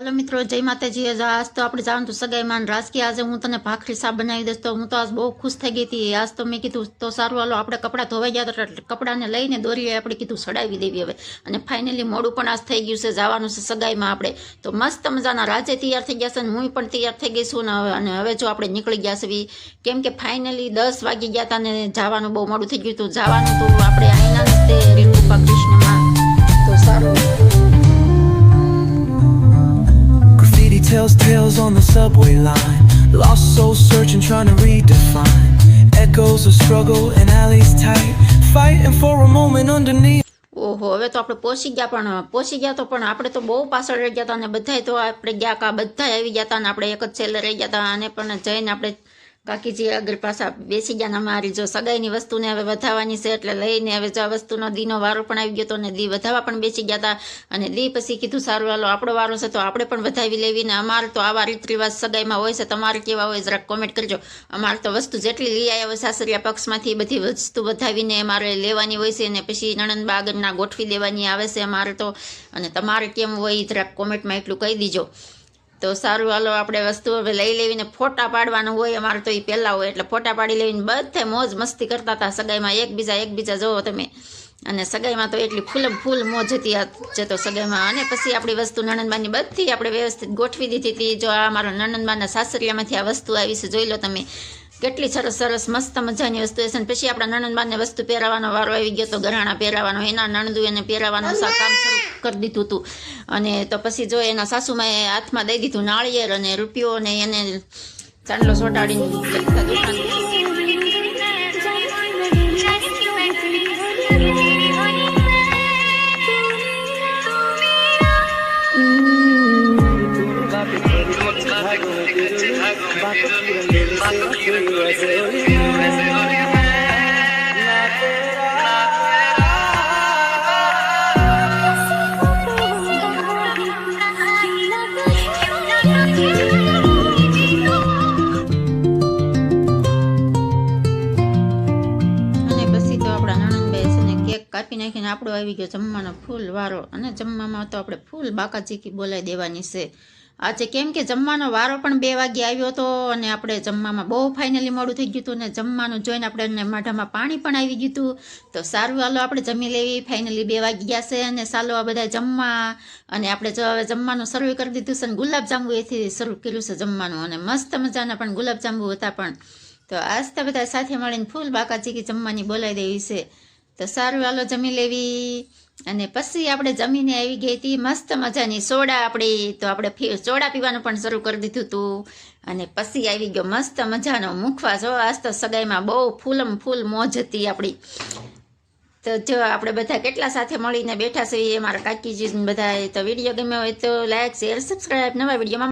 Hello મિત્રો, જય માતાજી, આજ તો આપણે જાણતું સગાઈમાં રાજકીય આજે હું તને ભાખરી સાબ બનાવી દઈશ, તો હું તો આજ બહુ ખુશ થઈ ગઈ હતી. આજ તો મેં કીધું, તો સારું, હાલો, આપણે કપડાં ધોવાઈ ગયા તો કપડાને લઈને દોરીએ, આપણે કીધું સડાવી દેવી હવે. અને ફાઇનલી મોડું પણ આજ થઈ ગયું છે, જવાનું છે સગાઈમાં આપણે. તો મસ્ત મજાના રાજે તૈયાર થઈ ગયા છે અને હું પણ તૈયાર થઈ ગઈ છું ને અને હવે જો આપણે નીકળી ગયા છે કેમ કે ફાઇનલી દસ વાગી ગયા હતા ને જવાનું બહુ મોડું થઈ ગયું હતું. જવાનું તો આપણે અહીંના tells tales on the subway line. Lost souls searching, trying to redefine. Echoes of struggle and alleys tight. Fighting for a moment underneath. ઓહો હવે તો આપણે પહોંચી ગયા પણ પહોંચી ગયા તો પણ આપણે તો બહુ પાછળ રહી ગયા હતા અને બધાય તો આપણે ગયા કા બધા આવી ગયા હતા અને આપણે એક જ છેલ્લે રહી ગયા હતા અને પણ જઈને આપણે કાકીજી આગળ પાછા બેસી ગયા ને અમારી જો સગાઈની વસ્તુને હવે વધાવવાની છે એટલે લઈને હવે જો આ વસ્તુનો દીનો વારો પણ આવી ગયો હતો અને દી વધાવવા પણ બેસી ગયા હતા અને દી પછી કીધું, સારું, હાલો, આપણો વારો છે તો આપણે પણ વધાવી લેવી ને અમારે તો આવા રીત રિવાજ સગાઈમાં હોય છે, તમારે કેવા હોય જરાક કોમેન્ટ કરજો. અમારે તો વસ્તુ જેટલી લઈ આવ્યા હોય સાસરિયા પક્ષમાંથી બધી વસ્તુ વધાવીને અમારે લેવાની હોય છે અને પછી નણંદ બાગરના ગોઠવી દેવાની આવે છે અમારે તો. અને તમારે કેમ હોય જરાક કોમેન્ટમાં એટલું કહી દીજો. તો સારું, હાલો આપણે વસ્તુ લઈ લેવીને ફોટા પાડવાનું હોય અમારે તો એ પહેલાં હોય, એટલે ફોટા પાડી લેવીને બધે મોજ મસ્તી કરતા હતા સગાઈમાં, એકબીજા એકબીજા જોવો તમે. અને સગાઈમાં તો એટલી ફૂલ ફૂલ મોજ હતી જે તો સગાઈમાં. અને પછી આપણી વસ્તુ નણંદબાની બધી આપણે વ્યવસ્થિત ગોઠવી દીધી હતી. જો આ મારા નણંદબાના સાસરિયામાંથી આ વસ્તુ આવી છે, જોઈ લો તમે. કેટલી સરસ સરસ, મસ્ત મજાની વસ્તુ હશે. પછી આપણા નણંદબાને વસ્તુ પહેરાવાનો વારો આવી ગયો તો ગરાણા પહેરાવાનો, એના નણંદુ એને પહેરાવાનું સા કામ શરૂ કરી દીધું હતું. અને તો પછી જો એના સાસુમાએ હાથમાં દઈ દીધું નાળિયેર અને રૂપિયો અને એને ચાંદલો સોટાડીને કાપી નાખીને આપણો આવી ગયો જમવાનો ફૂલ વારો અને જમવામાં તો આપણે ફૂલ બાકાચીકી બોલાવી દેવાની છે. આજે કેમ કે જમવાનો વારો પણ બે વાગે આવ્યો હતો અને આપણે જમવામાં બહુ ફાઇનલી મોડું થઈ ગયું હતું ને જમવાનું જોઈને આપણે માઢામાં પાણી પણ આવી ગયું હતું. તો સારું, હાલો આપણે જમી લેવી. ફાઇનલી બે વાગી ગયા છે અને સાલો આ બધા જમવા અને આપણે જો હવે જમવાનું શરૂ કરી દીધું છે અને ગુલાબજાંબુ એથી શરૂ કર્યું છે જમવાનું અને મસ્ત મજાના પણ ગુલાબજાંબુ હતા પણ. તો આજ બધા સાથે મળીને ફૂલ બાકાચીકી જમવાની બોલાવી દેવી છે. તો સારું, હાલો જમી લેવી. અને પછી આપણે જમીને આવી ગઈ હતી, મસ્ત મજાની સોડા આપણી. તો આપણે સોડા પીવાનું પણ શરૂ કરી દીધું હતું અને પછી આવી ગયો મસ્ત મજાનો મુખવાસ. હો, આજ તો સગાઈમાં બહુ ફૂલમ ફૂલ મોજ હતી આપણી. તો જો આપણે બધા કેટલા સાથે મળીને બેઠા છીએ મારા કાકીજી બધા તો વીડિયો ગમ્યો હોય તો લાઈક, શેર, સબસ્ક્રાઈબ. નવા વિડીયોમાં